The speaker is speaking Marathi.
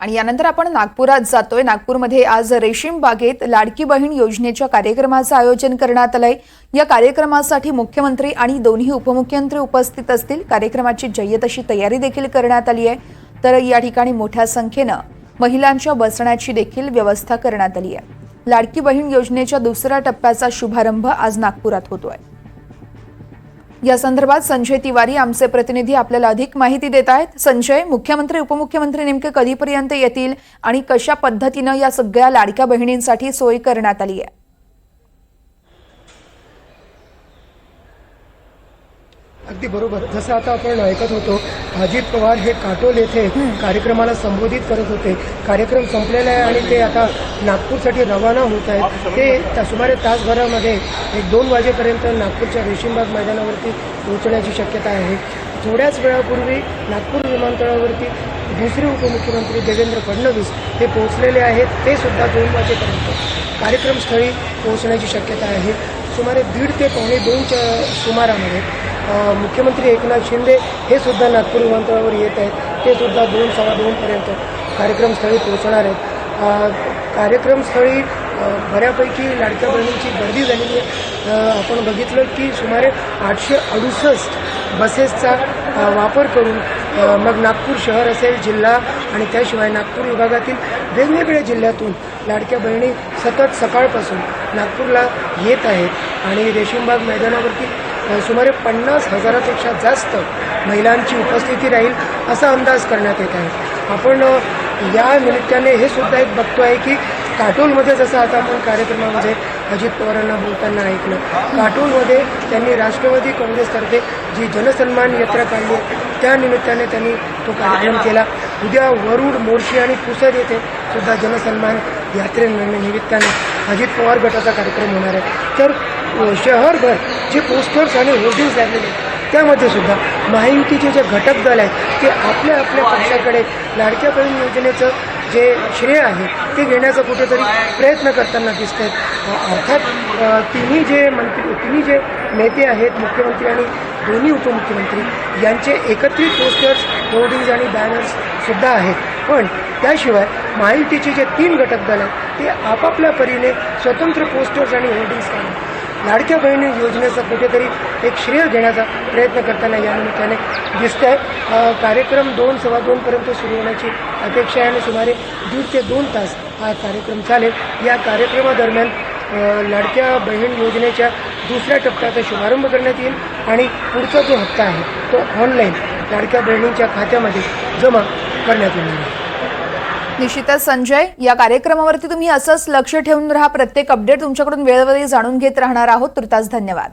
आणि यानंतर आपण नागपुरात जातोय. नागपूरमध्ये आज रेशीम बागेत लाडकी बहीण योजनेच्या कार्यक्रमाचं आयोजन करण्यात आलंय. या कार्यक्रमासाठी मुख्यमंत्री आणि दोन्ही उपमुख्यमंत्री उपस्थित असतील. कार्यक्रमाची जय्यत अशी तयारी देखील करण्यात आली आहे. तर या ठिकाणी मोठ्या संख्येनं महिलांच्या बसण्याची देखील व्यवस्था करण्यात आली आहे. लाडकी बहीण योजनेच्या दुसऱ्या टप्प्याचा शुभारंभ आज नागपुरात होतोय. या संदर्भात संजय तिवारी आमचे प्रतिनिधी आपल्याला अधिक माहिती देत आहेत. संजय मुख्यमंत्री उपमुख्यमंत्री नेमके कधीपर्यंत येतील आणि कशा पद्धतीनं या सगळ्या लाडक्या बहिणींसाठी सोय करण्यात आली आहे? अगदी बरोबर. जसं आता आपण ऐकत होतो अजित पवार हे काटोल येथे कार्यक्रमाला संबोधित करत होते. कार्यक्रम संपलेला आहे आणि ते आता नागपूरसाठी रवाना होत आहेत. ते त्या सुमारे तासभरामध्ये एक दोन वाजेपर्यंत नागपूरच्या रेशीमबाग मैदानावरती पोहोचण्याची शक्यता आहे. थोड्याच वेळापूर्वी नागपूर विमानतळावरती दुसरे उपमुख्यमंत्री देवेंद्र फडणवीस हे पोहोचलेले आहेत. ते सुद्धा दोन वाजेपर्यंत कार्यक्रमस्थळी पोहोचण्याची शक्यता आहे. सुमारे दीड ते पावणे दोनच्या सुमारामध्ये मुख्यमंत्री एकनाथ शिंदे हे सुद्धा नागपूर विमानतळावर येत आहेत. ते सुद्धा दोन सव्वा दोनपर्यंत कार्यक्रमस्थळी पोहोचणार आहेत. कार्यक्रमस्थळी बऱ्यापैकी लाडक्या बहिणींची गर्दी झालेली आहे. आपण बघितलं की सुमारे आठशे अडुसष्ट बसेसचा वापर करून मग नागपूर शहर असेल जिल्हा आणि त्याशिवाय नागपूर विभागातील वेगवेगळ्या जिल्ह्यातून लाडक्या बहिणी सतत सकाळपासून नागपूरला येत आहेत. आणि रेशीमबाग मैदानावरती सुमारे पन्नास हजारापेक्षा जास्त महिलांची उपस्थिती राहील असा अंदाज करण्यात येत आहे. आपण या निमित्ताने हे सुद्धा एक बघतो आहे की काटोलमध्ये जसं आता आपण कार्यक्रमामध्ये अजित पवारांना बोलताना ऐकलं काटोलमध्ये त्यांनी राष्ट्रवादी काँग्रेसतर्फे जी जनसन्मान यात्रा काढली त्या निमित्ताने त्यांनी तो कार्यक्रम केला. उद्या वरुड मोर्शी आणि पुसद येथे सुद्धा जनसन्मान यात्रेनिमित्ताने अजित पवार गटाचा कार्यक्रम होणार आहे. तर शहरभर जे पोस्टर्स आणि होर्डिंग्स लागलेले आहेत त्यामध्ये सुद्धा महायुतीचे जे घटक दल आहेत ते आपल्या आपल्या पक्षाकडे लाडक्या बहीण योजनेचं जे श्रेय आहे ते घेण्याचा कुठेतरी प्रयत्न करताना दिसत आहेत अर्थात तिन्ही जे मंत्री तिन्ही जे नेते आहेत मुख्यमंत्री आणि दोन्ही उपमुख्यमंत्री यांचे एकत्रित पोस्टर्स होर्डिंग्ज आणि बॅनर्स सुद्धा आहेत. पण त्याशिवाय महायुतीचे जे तीन घटक दल आहेत ते आपापल्या परीने स्वतंत्र पोस्टर्स आणि होर्डिंग्स काढतात लाडक्या बहिणी योजनेचा कुठेतरी एक श्रेय घेण्याचा प्रयत्न करताना या निमित्ताने दिसत आहे कार्यक्रम दोन सव्वा दोनपर्यंत सुरू होण्याची अपेक्षा आहे आणि सुमारे दीड ते दोन तास हा कार्यक्रम चालेल. या कार्यक्रमादरम्यान लाडक्या बहीण योजनेच्या दुसऱ्या टप्प्याचा शुभारंभ करण्यात येईल आणि पुढचा जो हप्ता आहे तो ऑनलाईन लाडक्या बहिणींच्या खात्यामध्ये जमा करण्यात येईल निश्चितच संजय या कार्यक्रमावरती तुम्ही असंच लक्ष ठेवून राहा. प्रत्येक अपडेट तुमच्याकडून वेळोवेळी जाणून घेत राहणार आहोत. तुर्तास धन्यवाद.